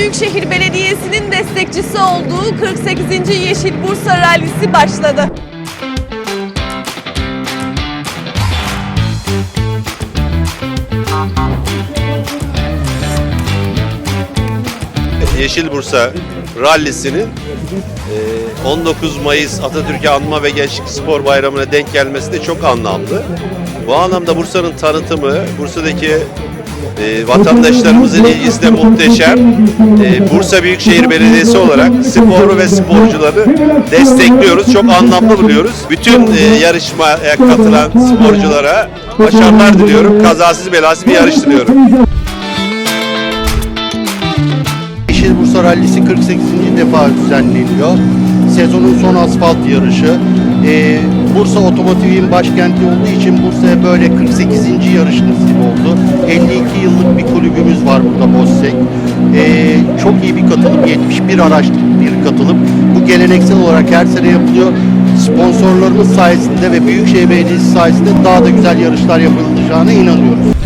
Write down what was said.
Büyükşehir Belediyesi'nin destekçisi olduğu 48. Yeşil Bursa Rallisi başladı. Yeşil Bursa Rallisi'nin e, 19 Mayıs Atatürk'ü Anma ve Gençlik Spor Bayramı'na denk gelmesi de çok anlamlı. Bu anlamda Bursa'nın tanıtımı, Bursa'daki e, vatandaşlarımızın ilgisi de muhteşem. E, Bursa Büyükşehir Belediyesi olarak sporu ve sporcuları destekliyoruz. Çok anlamlı buluyoruz. Bütün e, yarışmaya katılan sporculara başarılar diliyorum. Kazasız belasız bir yarış diliyorum. Yeşil Bursa Rallisi 48. defa düzenleniyor. Sezonun son asfalt yarışı. Ee, Bursa otomotivin başkenti olduğu için Bursa'ya böyle 48. yarış nasip oldu. 52 yıllık bir kulübümüz var burada Bossek. Ee, çok iyi bir katılım. 71 araçlık bir katılım. Bu geleneksel olarak her sene yapılıyor. Sponsorlarımız sayesinde ve Büyükşehir Belediyesi sayesinde daha da güzel yarışlar yapılacağına inanıyoruz.